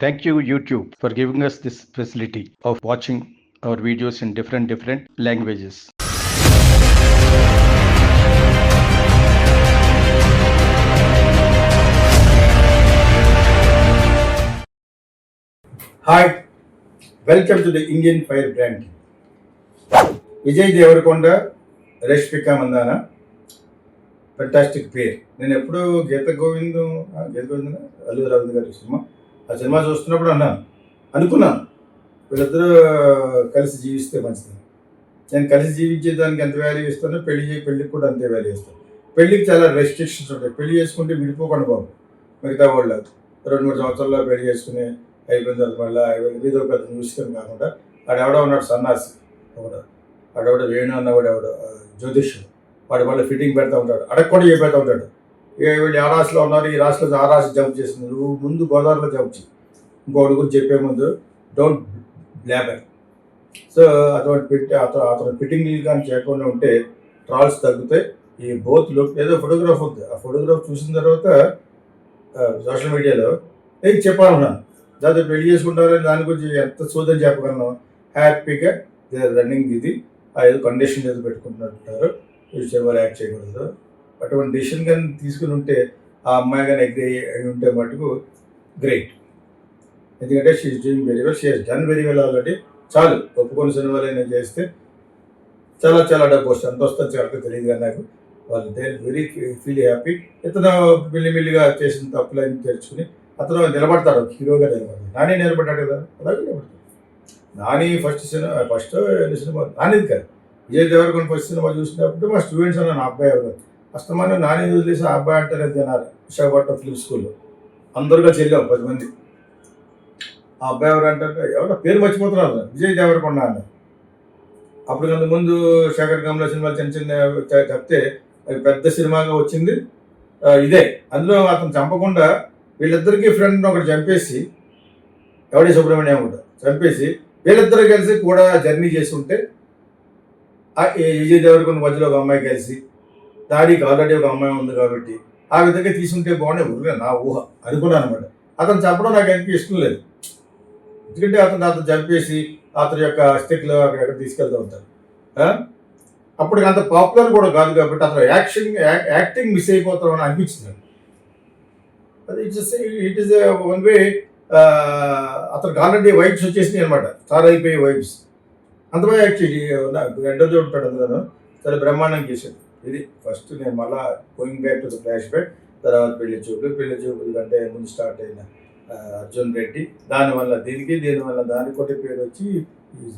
Thank you, YouTube, for giving us this facility of watching our videos in different different languages. Hi welcome to the Indian fire brand Vijay Devarakonda Rashmika Mandanna fantastic pair నేను ఎప్పుడు గీత గోవిందం ఆ, గీత గోవిందం అల్లు రవీంద్ర గారి cinema ఆ cinema చూస్తున్నప్పుడు అన్నాను. అనుకున్నాను. వీళ్ళిద్దరూ కలిసి జీవిస్తే మంచిది. నేను కలిసి జీవించేదానికి ఎంత వాల్యూ ఇస్తానో పెళ్ళి పెళ్ళికి కూడా అంతే వాల్యూ ఇస్తాను. పెళ్ళికి చాలా రెస్ట్రిక్షన్స్ ఉంటాయి. పెళ్ళి చేసుకుంటే విడిపోకుండా బాబు మిగతా వాళ్ళు రెండు మూడు సంవత్సరాల్లో పెళ్ళి చేసుకుని అయిపోయిన తర్వాత మళ్ళీ ఏదో పెద్ద చూసుకొని కాకుండా ఆడెవడో ఉన్నాడు సన్నాసి ఒకడు. ఆడెవడో వేణు అన్నవాడు ఎవడో ఆ, జ్యోతిష్యుడు. వాడు మళ్ళీ ఫిట్టింగ్ పెడతా ఉంటాడు. అడగకుండా కూడా పెడతా ఉంటాడు. వీళ్ళు ఆ రాశిలో ఉన్నారు ఈ రాశిలో ఆ రాశి జంప్ చేసింది నువ్వు ముందు గోదావరిలో జంప్ చేయి. ఇంకోటి గురించి చెప్పే ముందు డోంట్ బ్లాబర్ సో అటువంటి పెట్టి అతను అతను ఫిట్టింగ్ కానీ చేయకుండా ఉంటే ట్రాల్స్ తగ్గుతాయి. ఈ బోత్లు ఏదో ఫోటోగ్రాఫ్ ఉంది. ఆ ఫోటోగ్రాఫ్ చూసిన తర్వాత సోషల్ మీడియాలో నేను చెప్పాలన్నాను దాంతో పెళ్ళి చేసుకుంటారని దాని గురించి ఎంత సోదని చెప్పగలను హ్యాపీగా దే రన్నింగ్ ఇది. ఆ ఏదో కండిషన్ ఏదో పెట్టుకుంటున్నారు. ఎవరు యాక్ట్ చేయకూడదు. అటువంటి డిసిషన్ కానీ తీసుకుని ఉంటే ఆ అమ్మాయి కానీ అగ్రి అయి ఉంటే మటుకు గ్రేట్ ఎందుకంటే she's doing very well she has done very well already చాలు. ఒప్పుకొని సినిమాలైనా చేస్తే చాలా చాలా డబ్బు వస్తుంది. ఎంత వస్తుంది చాలా తెలియదు కానీ నాకు. వాళ్ళు దే వెరీ ఫీల్ హ్యాపీ. ఇతను మిల్లిమిల్లిగా చేసిన తప్పులని తెరుచుకుని అతను నిలబడతాడు. హీరోగా నిలబడతాడు. నాని నిలబడ్డాడు కదా. అలాగే నిలబడతాడు. Nani first cinema first cinema? నానిది కాదు. విజయ్ దేవరకొండ ఫస్ట్ సినిమా చూసినప్పుడు మా స్టూడెంట్స్ అన్న నా అబ్బాయి ఎవరు? అస్తమానం నాని వదిలేసి ఆ అబ్బాయి అంటారే తినాలి విశాఖపట్నం ఫిలిం స్కూల్లో అందరుగా చెల్లాం పది మంది. ఆ అబ్బాయి ఎవరు అంటారు? ఎవరో పేరు మర్చిపోతున్నారు విజయ్ దేవరకొండ అన్న అప్పుడు కంత ముందు శేఖర్ కమల సినిమాలు చిన్న చిన్న చెప్తే అది పెద్ద సినిమాగా వచ్చింది. ఇదే. అందులో అతను చంపకుండా వీళ్ళిద్దరికీ ఫ్రెండ్ ఒకటి చంపేసి ఎవడి సుబ్రహ్మణ్యం కూడా చంపేసి వీళ్ళిద్దరు కలిసి కూడా జర్నీ చేసి ఉంటే ఈ విజయ్ దేవరకొండ మధ్యలో ఒక అమ్మాయి కలిసి దానికి ఆల్రెడీ ఒక అమ్మాయి ఉంది కాబట్టి ఆ విధంగా తీసుంటే బాగుండే ఊరికే నా ఊహ అనుకున్నాను అనమాట. అతను చెప్పడం నాకు ఎంత ఇష్టం లేదు. ఎందుకంటే అతను అతను చంపేసి అతని యొక్క అస్థిక్లు అక్కడెక్కడ తీసుకెళ్తూ ఉంటారు అప్పటికి అంత పాపులర్ కూడా కాదు కాబట్టి అతను యాక్షన్ యాక్టింగ్ మిస్ అయిపోతాం అని అనిపించింది అది it's it is one way అతనికి ఆల్రెడీ వైబ్స్ వచ్చేసినాయి అనమాట. స్టార్ అయిపోయే వైబ్స్ అంతవే యాక్చువల్లీ ఎండలో చూడతాడు అందులో చాలా బ్రహ్మాండం చేశాడు. ఇది ఫస్ట్ నేను మళ్ళా going back to the flashback తర్వాత పెళ్ళి చూపులు. పెళ్ళి చూపులు కంటే ముందు స్టార్ట్ అయిన అర్జున్ రెడ్డి. దానివల్ల దీనికి దీనివల్ల దానికి ఒకటి పేరు వచ్చి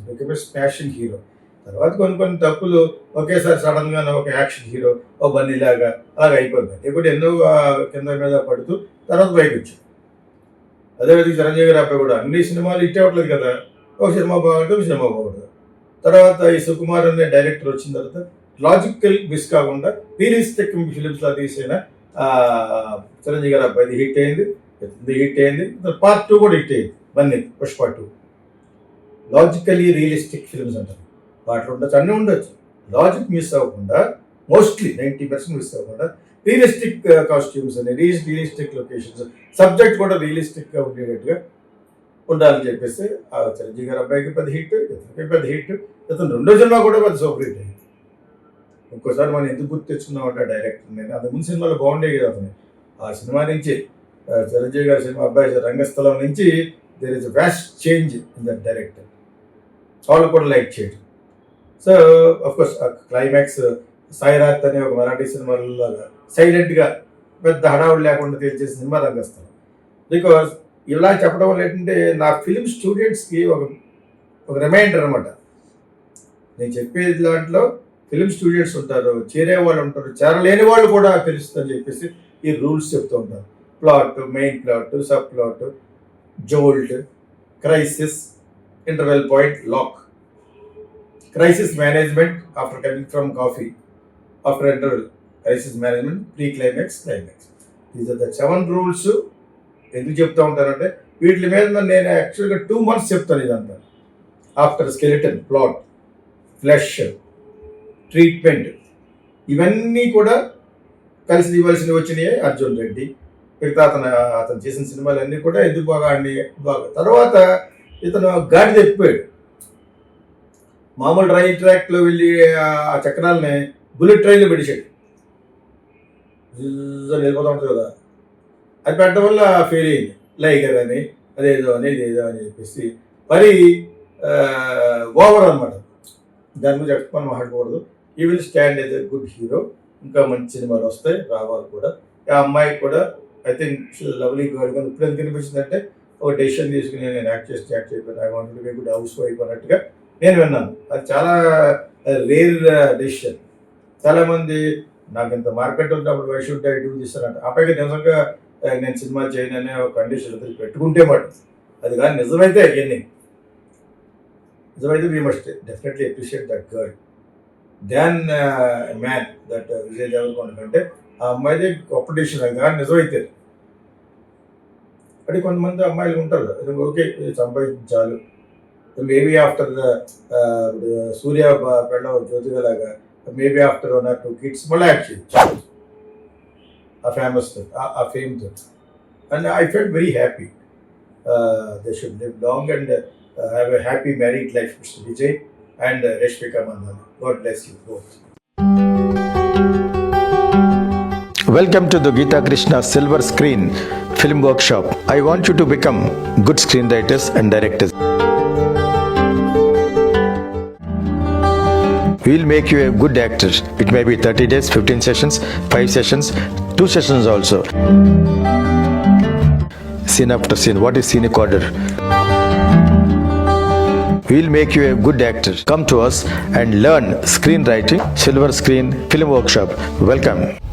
బికమ్ ఫ్యాషన్ హీరో తర్వాత కొన్ని కొన్ని తప్పులు ఒకేసారి సడన్గా ఒక యాక్షన్ హీరో ఓ బన్నీలాగా అలాగ అయిపోయింది. ఇప్పుడు ఎన్నో కింద మీద పడుతూ తర్వాత పైకి వచ్చాడు. అదేవిధంగా చిరంజీవి గారి అబ్బాయి కూడా అన్ని సినిమాలు ఇట్టే అవ్వట్లేదు కదా. ఒక సినిమా బాగుంటుంది ఒక సినిమా బాగుంటుంది. తర్వాత ఈ సుకుమార్ అనే డైరెక్టర్ వచ్చిన తర్వాత లాజికల్ మిస్ కాకుండా రియలిస్టిక్ ఫిలిమ్స్లో తీసిన చిరంజీవి గారు అబ్బాయి హిట్ అయింది హిట్ అయింది పార్ట్ టూ కూడా హిట్ అయింది Bunny Pushpa two logically realistic films అంటారు. వాటిలో ఉండొచ్చు అన్నీ ఉండొచ్చు. లాజిక్ మిస్ అవ్వకుండా మోస్ట్లీ నైంటీ పర్సెంట్ మిస్ అవ్వకుండా రియలిస్టిక్ కాస్ట్యూమ్స్ uh, అని రియలిస్టిక్ లొకేషన్స్ సబ్జెక్ట్ కూడా రియలిస్టిక్గా ఉండేటట్టుగా ఉండాలని చెప్పేసి ఆ చిరంజీవి గారి అబ్బాయికి పెద్ద హిట్ ఇతనికి పెద్ద హిట్ ఇతను రెండో సినిమా కూడా పెద్ద సూపర్ హిట్ అయింది. ఇంకోసారి మనం ఎందుకు గుర్తు తెచ్చుకున్నామంటే డైరెక్టర్ నేను అంత ముందు సినిమాలో బాగుండేవి కదా అతను. ఆ సినిమా నుంచి చిరంజీవి గారి సినిమా అబ్బాయి రంగస్థలం నుంచి there is vast change in that director వాళ్ళు కూడా లైక్ చేయడం సో అఫ్కోర్స్ క్లైమాక్స్ సాయిరాత్ అనే ఒక మరాఠీ సినిమాలో సైలెంట్గా పెద్ద హడావుడు లేకుండా తేల్చే సినిమా రంగస్థలం. బికాస్ ఇలా చెప్పడం వల్ల ఏంటంటే నా ఫిలిం స్టూడెంట్స్కి ఒక ఒక రిమైండర్ అనమాట నేను చెప్పేది దాంట్లో ఫిలిం స్టూడియోస్ ఉంటారు చేరే వాళ్ళు ఉంటారు చేరలేని వాళ్ళు కూడా తెలుస్తుందని చెప్పేసి ఈ రూల్స్ చెప్తూ ఉంటారు. Plot main plot sub plot jolt crisis interval point lock crisis management after coming from coffee after interval crisis management pre climax climax these are the seven rules ఎందుకు చెప్తా ఉంటారంటే వీటి మీద నేను యాక్చువల్గా టూ మంత్స్ చెప్తాను ఇదంతా. After skeleton plot flesh treatment. ఇవన్నీ కూడా కలిసి ఇవ్వాల్సినవి వచ్చినాయి అర్జున్ రెడ్డి. మిగతా అతను అతను చేసిన సినిమాలు అన్నీ కూడా ఎందుకు బాగా. ఆడి బాగా తర్వాత ఇతను గాడి తెప్పిపోయాడు మామూలు రైల్ ట్రాక్లో వెళ్ళి ఆ చక్రాలని బుల్లెట్ ట్రైన్లో పెట్టేశాడు. వెళ్ళిపోతూ ఉంటుంది కదా. అది పెట్టడం వల్ల ఫెయిల్ అయింది. లైగర్ అని అదేదో అని ఇదేదో అని చెప్పేసి. మరి ఓవర్ అనమాట దాని గురించి ఎక్కువ మాట్లాడకూడదు ఈ will stand as a good hero ఇంకా మంచి సినిమాలు వస్తాయి రావాలి కూడా. ఆ అమ్మాయి కూడా ఐ థింక్ లవ్లీ గర్ల్ కానీ ఇప్పుడు ఎందుకు అనిపించిందంటే ఒక డెసిషన్ తీసుకుని నేను యాక్ట్ చేసి యాక్ట్ చేయకపోయినా I want be good housewife అన్నట్టుగా నేను విన్నాను. అది చాలా రేర్ డెసిషన్ చాలామంది నాకు ఇంత మార్కెట్ ఉన్నప్పుడు why should I do this ఆ పైగా నిజంగా నేను సినిమా చేయను అనే ఒక కండిషన్ పెట్టుకుంటే మాట అది కానీ నిజమైతే అవన్నీ నిజమైతే we must definitely appreciate that girl than man that Vijay Deverakonda కంటే ఆ అమ్మాయిదే కాంపిటీషన్ డిసిషన్ కానీ నిజమైతే. అంటే కొంతమంది అమ్మాయిలు ఉంటారు ఓకే ఇది సంపాదించాలి. మేబీ ఆఫ్టర్ ద సూర్య పెళ్ళ జ్యోతిగలాగా maybe after one or two kids మళ్ళీ యాక్ట్ చేయొచ్చు. ఆ ఫేమస్ ఆ ఫేమ్తో and I felt very happy they should live long and have a happy married life mister Vijay and uh, Reshmika Mandana. God bless you both. Welcome to the Gita Krishna Silver Screen Film Workshop. I want you to become good screenwriters and directors. We will make you a good actor. It may be 30 days, 15 sessions, 5 sessions, 2 sessions also. Scene after scene. What is scenic order? We'll make you a good actor. Come to us and learn screenwriting, Silver Screen Film Workshop. Welcome.